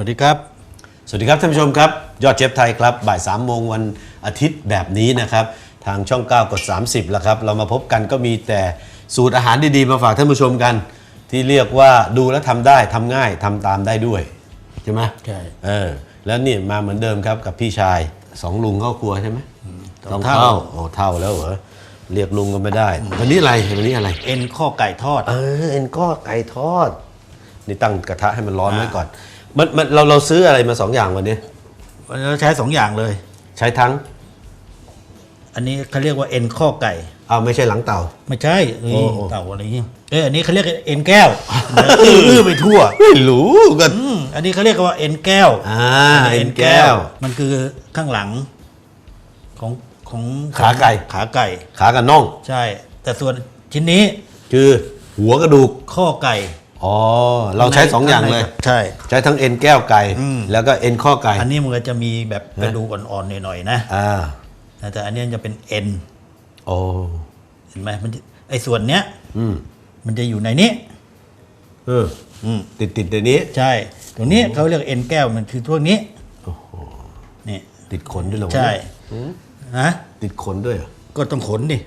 วัสดีครับ สวัสดีครับท่านผู้ชมครับ ยอดเชฟไทยครับ บ่าย3ามโมงวันอาทิตย์แบบนี้นะครับ ทางช่อง 9 กด 30แล้วครับ เรามาพบกันก็มีแต่สูตรอาหารดีๆ มาฝากท่านผู้ชมกัน ที่เรียกว่าดูแล้วทำได้ทำง่ายทำตามได้ด้วย ใช่ไหมใช่ เออ แล้วนี่มาเหมือนเดิมครับกับพี่ชายสองลุงเข้าครัวใช่ไหมสองเท่าเท่าโอ้เท่าแล้วเหรอเรียกลุงก็ไม่ได้ วันนี้อะไรวันนี้อะไร เอ็นข้อไก่ทอด เออเอ็นก็ไก่ทอด นี่ตั้งกระทะให้มันร้อนไว้ก่อน มันมันเราเราซื้ออะไรมาสองอย่างวันนี้ เราใช้สองอย่างเลย ใช้ทั้งอันนี้เขาเรียกว่าเอ็นข้อไก่เอาไม่ใช่หลังเต่า ไม่ใช่เอ้ยโอ้โอ้ เต่าอะไรเงี้ยเอ้ยอันนี้เขาเรียกเอ็นแก้วอื้ออื้อไปทั่วไม่รู้ก็อืมอันนี้เขาเรียกว่าเอ็นแก้ว อ่าเอ็นแก้ว มันคือข้างหลังของของขาไก่ ขาไก่ ขากับน่อง ใช่ แต่ส่วนชิ้นนี้คือหัวกระดูกข้อไก่ อ๋อ เราใช้สองอย่างเลย ใช่ ใช้ทั้งเอ็นแก้วไก่อืมแล้วก็เอ็นข้อไก่ อันนี้มันก็จะมีแบบกระดูกอ่อนๆหน่อยๆนะอ่าแต่อันนี้จะเป็นเอ็นโอ้เห็นไหมมันจะไอ้ส่วนเนี้ยอืมมันจะอยู่ในนี้เอออืมติดติดในนี้ ใช่ ตรงนี้เขาเรียกเอ็นแก้วมันคือพวกนี้นี่ติดขนด้วยเหรอวะใช่ฮะติดขนด้วยเหรอก็ต้องขนดิ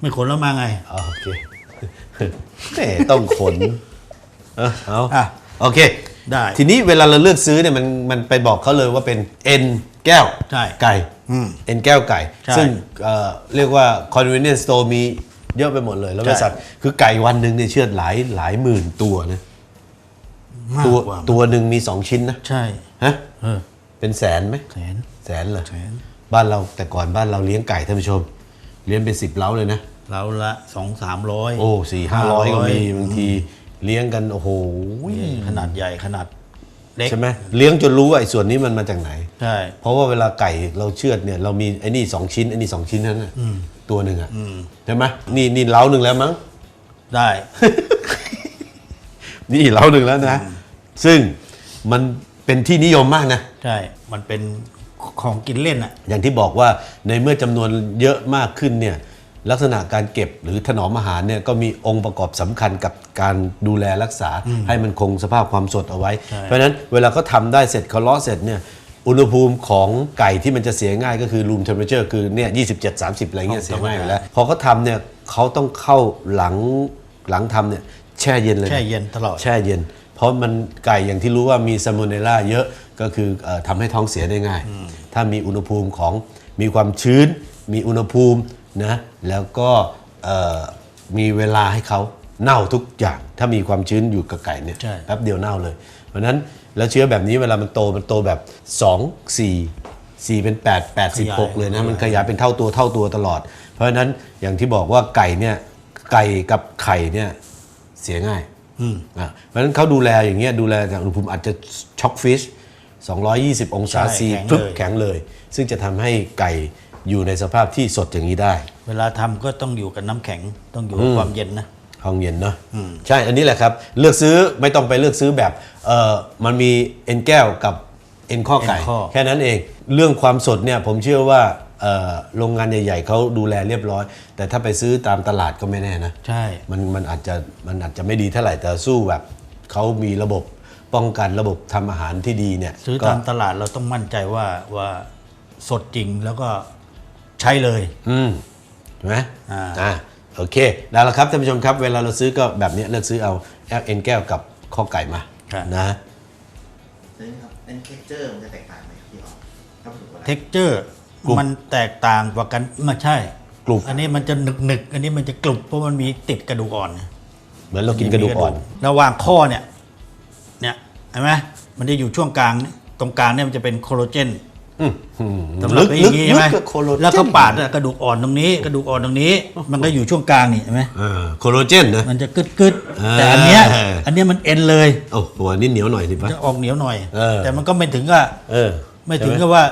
ไม่ขนแล้วมาไงอ๋อโอเคแหมต้องขน เออเอาอะ โอเค ได้ทีนี้เวลาเราเลือกซื้อเนี่ยมันมันไปบอกเขาเลยว่าเป็นเอ็นแก้วใช่ไก่อืมเอ็นแก้วไก่ ใช่ซึ่งเอ่อเรียกว่า convenience store มีเยอะไปหมดเลย แล้วบริษัทคือไก่วันหนึ่งเนี่ยเชือดหลายหลายหมื่นตัวนะมากตัวกว่าตัวหนึ่งมีสองชิ้นนะใช่ ฮะเออเป็นแสนไหม แสน แสนเหรอแสน บ้านเราแต่ก่อนบ้านเราเลี้ยงไก่ท่านผู้ชม เลี้ยงเป็นสิบเล้าเลยนะ เราละสองสามร้อย โอ้สี่ห้าร้อยก็มีบางที เลี้ยงกันโอ้โหขนาดใหญ่ขนาดเล็กใช่ไหมเลี้ยงจนรู้ว่าไอ้ส่วนนี้มันมาจากไหนใช่เพราะว่าเวลาไก่เราเชือดเนี่ยเรามีไอ้นี่สองชิ้นไอ้นี่สองชิ้นเท่านั้นนะตัวหนึ่งอะใช่ไหมนี่นี่เล้าหนึ่งแล้วมั้งได้ นี่เล้าหนึ่งแล้วนะ ซึ่งมันเป็นที่นิยมมากนะใช่ มันเป็นของกินเล่นอะ อย่างที่บอกว่าในเมื่อจำนวนเยอะมากขึ้นเนี่ย ลักษณะการเก็บหรือถนอมอาหารเนี่ยก็มีองค์ประกอบสำคัญกับการดูแลรักษาให้มันคงสภาพความสดเอาไว้ใช่เพราะฉะนั้นเวลาเขาทำได้เสร็จเขาเลาะเสร็จเนี่ยอุณหภูมิของไก่ที่มันจะเสียง่ายก็คือ room temperature คือเนี่ย27 30อะไรเงี้ยเสียง่ายอยู่แล้วพอเขาทำเนี่ยเขาต้องเข้าหลังหลังทำเนี่ยแช่เย็นเลยะแช่เย็นตลอดแช่เย็น เพราะมันไก่อย่างที่รู้ว่ามีซาโมเนลล่าเยอะก็คือเออทำให้ท้องเสียได้ง่าย ถ้ามีอุณหภูมิของมีความชื้น มีอุณหภูมิ นะแล้วก็เอ่อมีเวลาให้เขาเน่าทุกอย่างถ้ามีความชื้นอยู่กับไก่เนี่ยใช่แป๊บเดียวเน่าเลย เพราะฉะนั้นแล้วเชื้อแบบนี้เวลามันโตมันโตแบบ 2 4 4 เป็น 8 8 16 เลยนะ มันขยายเป็นเท่าตัวเท่าตัวตลอด เพราะฉะนั้นอย่างที่บอกว่าไก่เนี่ยไก่กับไข่เนี่ยเสียง่ายอืมอะเพราะฉะนั้นเขาดูแลอย่างเงี้ยดูแลจากอุณหภูมิอาจจะช็อกฟิช220 องศาใช่ซีแข็งปึ๊บเลยแข็งเลย ซึ่งจะทำให้ไก่ อยู่ในสภาพที่สดอย่างนี้ได้ เวลาทำก็ต้องอยู่กับน้ำแข็งต้องอยู่กับความเย็นนะห้องเย็นเนาะใช่อันนี้แหละครับ เลือกซื้อไม่ต้องไปเลือกซื้อแบบเออมันมีเอ็นแก้วกับเอ็นข้อไก่เอ็นข้อแค่นั้นเองเรื่องความสดเนี่ยผมเชื่อว่าเอ่อโรงงานใหญ่ ๆเขาดูแลเรียบร้อย แต่ถ้าไปซื้อตามตลาดก็ไม่แน่นะใช่มันมันอาจจะมันอาจจะไม่ดีเท่าไหร่แต่สู้แบบเขามีระบบป้องกันระบบทำอาหารที่ดีเนี่ยซื้อก็ตามตลาดเราต้องมั่นใจว่าว่าสดจริงแล้วก็ ใช้เลย อืมถูกไหมอ่า อ่าโอเคได้แล้วครับท่านผู้ชมครับ เวลาเราซื้อก็แบบเนี้ยเลือกซื้อเอาแอปเอ็นแก้วกับข้อไก่มาครับ นะซึ่งครับเป็นเท็กเจอร์มันจะแตกต่างไหมพี่อ๋อถ้าพูดถึงว่าเท็กเจอร์มันแตกต่างกว่ากันไม่ใช่กรุบ อันนี้มันจะหนึกหนึกๆอันนี้มันจะกรุบเพราะมันมีติดกระดูกอ่อน เหมือนเรากินกระดูกอ่อน ระหว่างข้อเนี่ย เนี่ย เห็นไหมมันจะอยู่ช่วงกลางนี่ตรงกลางเนี่ยมันจะเป็นโคโลเจนอืมอืม สำหรับไอ้อย่างนี้ใช่ไหมกับโคโลเจน แล้วก็ปาดอะกระดูกอ่อนตรงนี้ กระดูกอ่อนตรงนี้ มันก็อยู่ช่วงกลางนี่เห็นไหมเออโคโลเจนนะ มันจะกึดกึดๆอ่าแต่อันเนี้ยอันเนี้ยมันเอ็นเลยโอ้หัวนี่เหนียวหน่อยสิปะ จะออกเหนียวหน่อย เออ แต่มันก็ไม่ถึงกับเออไม่ถึงใช่กับว่า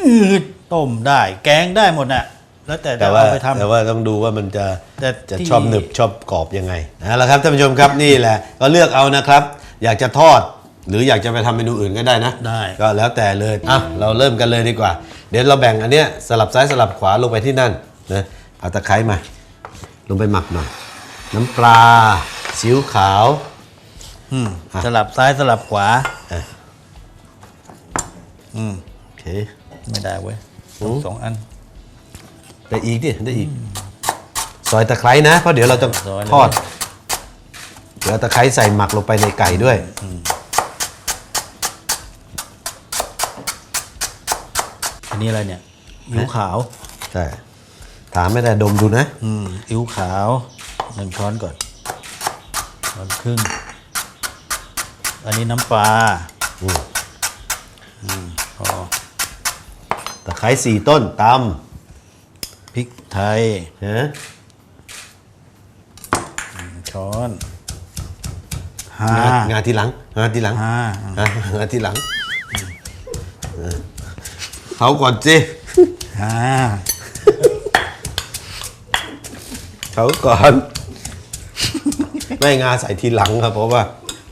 อืดต้มได้ แกงได้หมดน่ะ แล้วแต่แต่จะว่าเอาไปทำ แต่ว่าต้องดูว่ามันจะแต่จะที่ ชอบหนึบชอบกรอบยังไงนะแล้วครับท่านผู้ชมครับนี่แหละ ก็เลือกเอานะครับ อยากจะทอด หรืออยากจะไปทำเมนูอื่นก็ได้นะ ได้ ก็แล้วแต่เลยอะเราเริ่มกันเลยดีกว่า เดี๋ยวเราแบ่งอันเนี้ยสลับซ้ายสลับขวาลงไปที่นั่นนะเอาตะไคร้มา ลงไปหมักหน่อย น้ำปลาซีอิ๊วขาว อืมสลับซ้ายสลับขวา อะอืม โอเค ไม่ได้เว้ยโอ้ สองอัน ได้อีกดิได้อีก ซอยตะไคร้นะ เพราะเดี๋ยวเราจะซอยเลย ทอด เดี๋ยวตะไคร้ใส่หมักลงไปในไก่ด้วย อันนี้อะไรเนี่ยอิ๊วขาวใช่ถามไม่ได้ดมดูนะ อืมอิ๊วขาวหนึ่งช้อนก่อนช้อนครึ่งอันนี้น้ำปลาอืมอืมพอตะไคร้สี่ต้นตพริกไทยำฮะหนึ่งช้อนห้างานงานทีหลังงานทีหลังห้าอะงานทีหลัง เออเขาก่อนสิห้าเขาก่อน ไม่งาใส่ทีหลังครับ เพราะว่า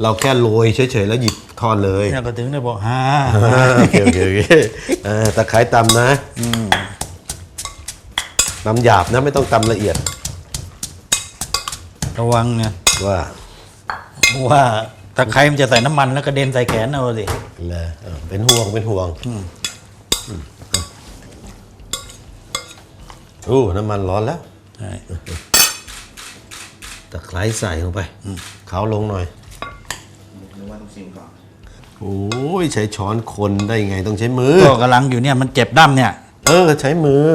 เราแค่โรยเฉยๆ แล้วหยิบทอดเลยเนี่ยก็ถึงได้บอกห้าอ่าโอเคโอเคโอเคเออตะไคร้ตำนะตำหยาบนะไม่ต้องตำละเอียด ระวังเนี่ยว่าว่าตะไคร้มันจะใส่น้ำมันแล้วกระเด็นใส่แขนเอาสิเลยเออเป็นห่วงเป็นห่วง โอ้น้ำมันร้อนแล้วใช่ตะไคร้ใส่ลงไปเขาลงหน่อยนึกว่าต้องชิมก่อน โอ้ยใช้ช้อนคนได้ไงต้องใช้มือ ก็กำลังอยู่เนี่ยมันเจ็บด้ามเนี่ย เออใช้มือ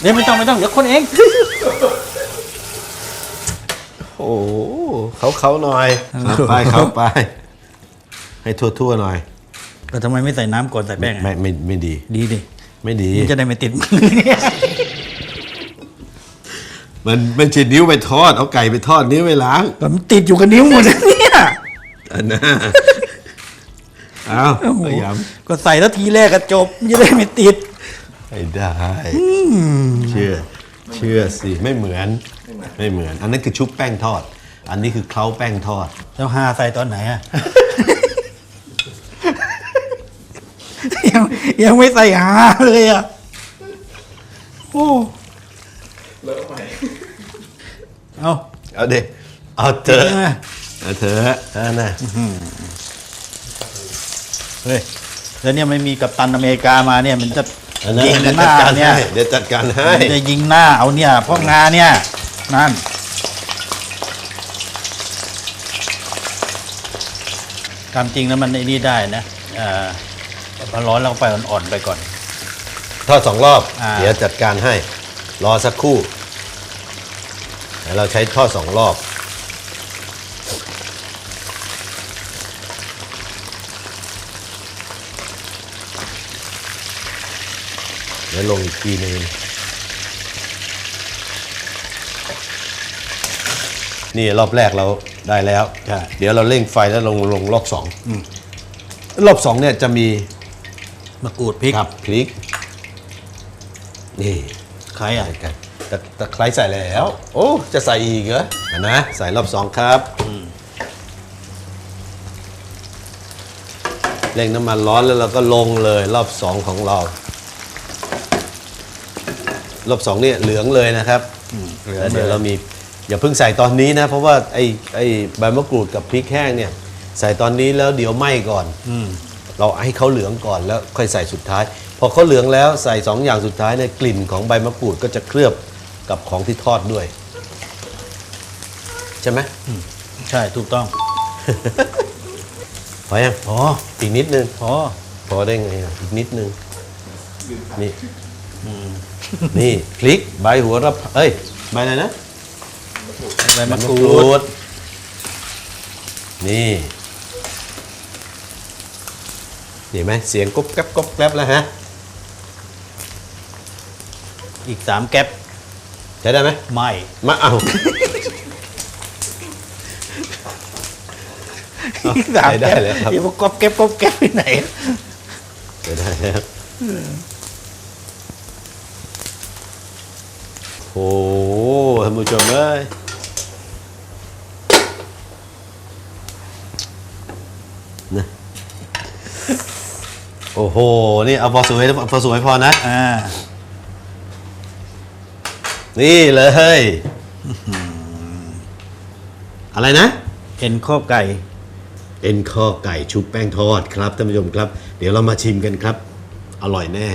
เดี๋ยวไม่ต้องไม่ต้องเดี๋ยวคนเอง โอ้โหเขาเขาหน่อยเข้าไปเข้าไป ให้ทั่วๆหน่อย ก็ทำไมไม่ใส่น้ำก่อนใส่แป้งอะไม่ไม่ไม่ดี ดีดิไม่ดี มันจะได้ไม่ติดมือเนี่ยมันมันฉีดนิ้วไปทอด เอาไก่ไปทอดนิ้วไปล้างก็มันติดอยู่กับนิ้วหมดเลยเนี่ย อันน่าเอาโอ้โหพยายามก็ใส่แล้วทีแรกก็จบมันจะได้ไม่ติดให้ได้ เชื่อ เชื่อสิไม่เหมือนไม่เหมือน อันนั้นคือชุบแป้งทอด อันนี้คือเคล้าแป้งทอด แล้วหาใส่ตอนไหนอะ ยังยังไม่ใส่หาเลยอะโอ้ เลิกใหม่เอาเอาเด็เอาเถอะใช่ไหมเอาเถอะเอานะเฮ้ยแล้วเนี่ยไม่มีกัปตันอเมริกามาเนี่ย มันจะอันนั้นยิงเดี๋ยวหจัน้าดการเนี่ยให้เดี๋ยวจัดการให้มันจะยิงหน้าเอาเนี่ยเพราะงาเนี่ย นั่น ตามจริงแล้วมันไอ้นี่ได้นะเอ่อ พอร้อนเราก็ไปอ่อนๆไปก่อน ทอดสองรอบอ่า เดี๋ยวจัดการให้ รอสักครู่เดี๋ยวเราใช้ทอดสองรอบ เดี๋ยวลงอีกทีหนึงนี่รอบแรกเราได้แล้ว ใช่เดี๋ยวเราเร่งไฟแล้วลงลงรอบสอง รอบสองเนี่ยจะมี มะกรูดพริกกับพริก นี่ใครอะใส่กันตะตะไคร้ใส่แล้ว โอ้จะใส่อีกเหรอเห็นนะใส่รอบสองครับเร่งน้ำมันร้อนแล้วเราก็ลงเลยรอบสองของเรา รอบสองเนี่ยเหลืองเลยนะครับเหลืองแล้วเดี๋ยวเลยเรามีอย่าเพิ่งใส่ตอนนี้นะ เพราะว่าไอ้ไอ้ใบมะกรูดกับพริกแห้งเนี่ย ใส่ตอนนี้แล้วเดี๋ยวไหม้ก่อนอืม เราให้เขาเหลืองก่อนแล้วค่อยใส่สุดท้าย พอเขาเหลืองแล้วใส่สองอย่างสุดท้ายเนี่ยกลิ่นของใบมะกรูดก็จะเคลือบกับของที่ทอดด้วย ใช่ไหมใช่ถูกต้อง พอยังพออีกนิดนึงพอพอได้ไงอะอีกนิดนึงนี่นี่พริกใบหัวระพาเอ้ยใบอะไรนะใบมะกรูดดนี่ เห็นไหมเสียงก๊บแก๊บก๊บแก๊บแล้วฮะ อีกสามแก๊ปใช้ได้ไหมไม่มาเอาอีกสามได้แก๊ปเลยครับอีพวกก๊อบแก๊บก๊อบแก๊ปไปไหนใช้ได้แล้วโอ้โหท่านผู้ชมเอ้ย โอ้โห นี่เอาพอสวยพอสวยพอนะ อ่า นี่เลยอะไรนะ เอ็นข้อไก่ เอ็นข้อไก่ชุบแป้งทอดครับท่านผู้ชมครับ เดี๋ยวเรามาชิมกันครับ อร่อยแน่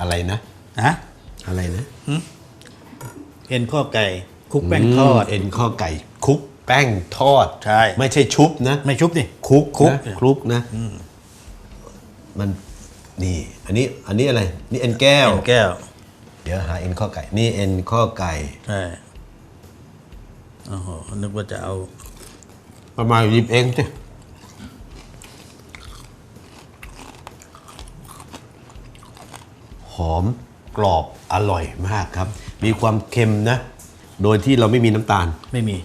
อะไรนะฮะอะไรนะเอ็นข้อไก่คลุกแป้งทอด เอ็นข้อไก่คลุกแป้งทอดใช่ไม่ใช่ชุบนะ ไม่ชุบดิคลุกคลุกนะคลุกนะมันนี่ อันนี้อันนี้อะไร นี่เอ็นแก้วเอ็นแก้ว เดี๋ยวหาเอ็นข้อไก่ นี่เอ็นข้อไก่ใช่โอ้โหนึกว่าจะเอา ประมาณหยิบเองสิห อมกรอบอร่อยมากครับ มีความเค็มนะ โดยที่เราไม่มีน้ำตาล ไม่มี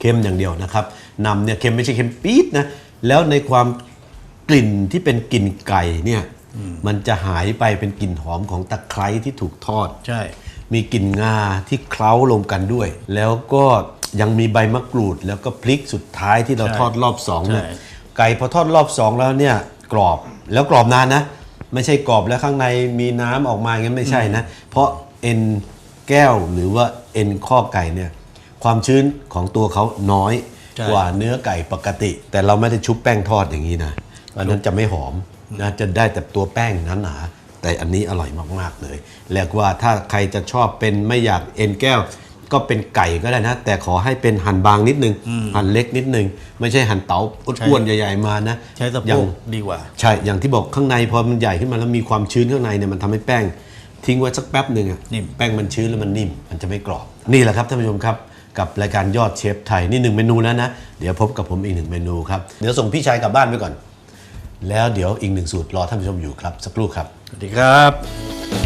เค็มอย่างเดียวนะครับนำเนี่ยเค็มไม่ใช่เค็มปี๊ดนะ แล้วในความกลิ่นที่เป็นกลิ่นไก่เนี่ยมันจะหายไปเป็นกลิ่นหอมของตะไคร้ที่ถูกทอด ใช่ มีกลิ่นงาที่เคล้าลงกันด้วย แล้วก็ยังมีใบมะกรูด แล้วก็พริกสุดท้ายที่เราใช่ทอดรอบสองเนี่ยใช่ ไก่พอทอดรอบสองแล้วเนี่ยกรอบแล้วกรอบนานนะ ไม่ใช่กรอบแล้วข้างในมีน้ำออกมาอย่างนั้นไม่ใช่นะ เพราะเอ็นแก้วหรือว่าเอ็นข้อไก่เนี่ยความชื้นของตัวเขาน้อยใช่กว่าเนื้อไก่ปกติ แต่เราไม่ได้ชุบแป้งทอดอย่างนี้นะอันนั้นจะไม่หอมนะจะได้แต่ตัวแป้งหนาๆแต่อันนี้อร่อยมากๆเลยเรียกว่าถ้าใครจะชอบเป็นไม่อยากเอ็นแก้ว ก็เป็นไก่ก็ได้นะ แต่ขอให้เป็นหั่นบางนิดนึง หั่นเล็กนิดนึง ไม่ใช่หั่นเต๋าอ้วนๆใหญ่ ๆมานะใช้สะอโพย่างกดีกว่า ใช่อย่างที่บอกข้างในพอมันใหญ่ขึ้นมาแล้วมีความชื้นข้างในเนี่ยมันทำให้แป้ง ทิ้งไว้สักแป๊บหนึ่งอะนิ่มแป้งมันชื้นแล้วมันนิ่ม มันจะไม่กรอบ นี่แหละครับท่านผู้ชมครับกับรายการยอดเชฟไทยนี่หนึ่งเมนูแล้วนะ เดี๋ยวพบกับผมอีกหนึ่งเมนูครับเดี๋ยวส่งพี่ชายกลับบ้านไปก่อน แล้วเดี๋ยวอีกหนึ่งสูตรรอท่านผู้ชมอยู่ครับ สักครู่ครับสวัสดีครับ